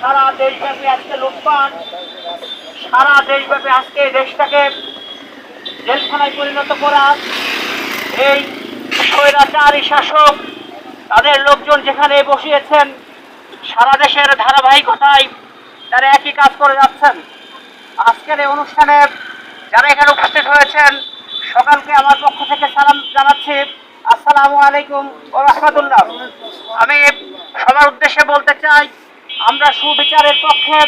সারা দেশব্যাপী আজকে লুটপাট, সারা দেশব্যাপী আজকে দেশটাকে জেলখানায় পরিণত করা। এই স্বৈরাচারী শাসক, তাদের লোকজন যেখানে বসিয়েছেন, সারা দেশের ধারাবাহিকতায় তারা একই কাজ করে যাচ্ছেন। আজকের এই অনুষ্ঠানে যারা এখানে উপস্থিত হয়েছেন, সকালকে আমার পক্ষ থেকে সালাম জানাচ্ছি। আসসালামু আলাইকুম ও আমি সবার উদ্দেশ্যে বলতে চাই আমরা সুবিচারের পক্ষে,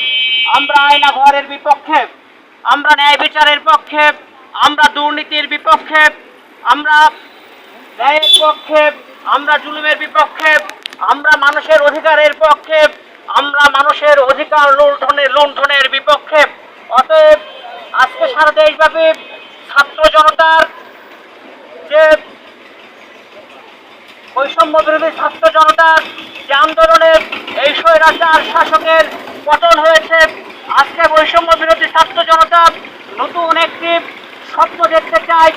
আমরা আয়না ঘরের বিপক্ষে, আমরা ন্যায় বিচারের পক্ষে, আমরা দুর্নীতির বিপক্ষে, আমরা ন্যায়ের পক্ষে, আমরা জুলুমের বিপক্ষে, আমরা মানুষের অধিকারের পক্ষে, আমরা মানুষের অধিকার লুণ্ঠনের লুণ্ঠনের বিপক্ষে। অতএব আজকে সারা দেশব্যাপী ছাত্র জনতার যে বৈষম্য বিরোধী ছাত্র জনতার যে আন্দোলনে স্বৈরাচার শাসকের পতন হয়েছে। আজকে বৈষম্য বিরোধী ছাত্র জনতা নতুন একটি স্বপ্ন দেখতে চায়।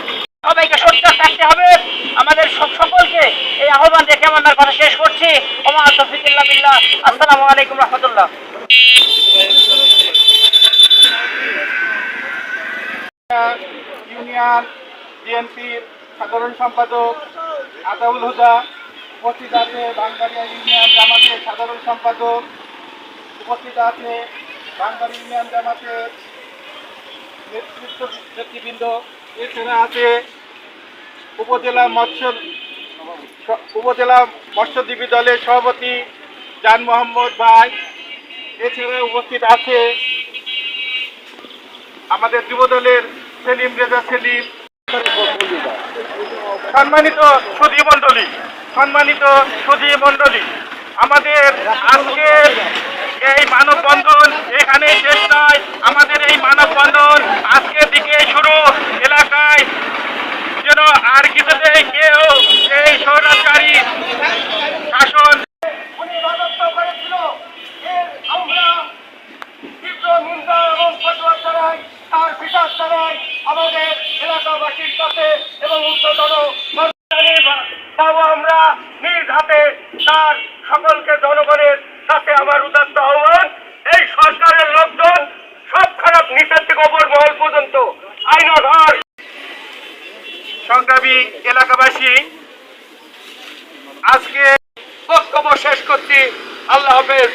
সবাইকে সোচ্চার থাকতে হবে। আমাদের সব- সকলকে এই আহ্বান রেখে আমি আমার কথা শেষ করছি। ওমা তফিকুল্লাহ বিল্লাহ আসসালামু আলাইকুম রহমতুল্লাহ। ইউনিয়ন বিএনপির সাধারণ সম্পাদক আতাউল হুদা উপস্থিত আছে বাংবাড়িয়া ইউনিয়ন জামাতের সাধারণ সম্পাদক উপস্থিত আছে বাংবাড়ি ইউনিয়ন জামাতের নেতৃত্ব নেতৃবৃন্দ। এছাড়া আছে উপজেলা মৎস্য উপজেলা মৎস্যজীবী দলের সভাপতি জান মোহাম্মদ ভাই। এছাড়া উপস্থিত আছে আমাদের যুবদলের সেলিম রেজা সেলিম। সম্মানিত সুধী মণ্ডলী, সম্মানিত সুধী মণ্ডলী। আমাদের আজকে এই মানববন্ধন এখানে শেষ নয়। আমাদের এই মানববন্ধন আজকের দিকে শুরু। এলাকায় যেন আর কিছুতেই কেউ এই স্বৈরাচারী শাসন তার বিচার জানাই আমাদের এলাকাবাসীর কাছে এবং উচ্চতর আমরা নিজ হাতে তার সকলকে জনগণের সাথে আমার উদাত্ত আহ্বান, এই সরকারের লোকজন সব খারাপ নিচের থেকে ওপর মহল পর্যন্ত আইনধর সংগ্রামী এলাকাবাসী, আজকে বক্তব্য শেষ করছি। আল্লাহ হাফেজ।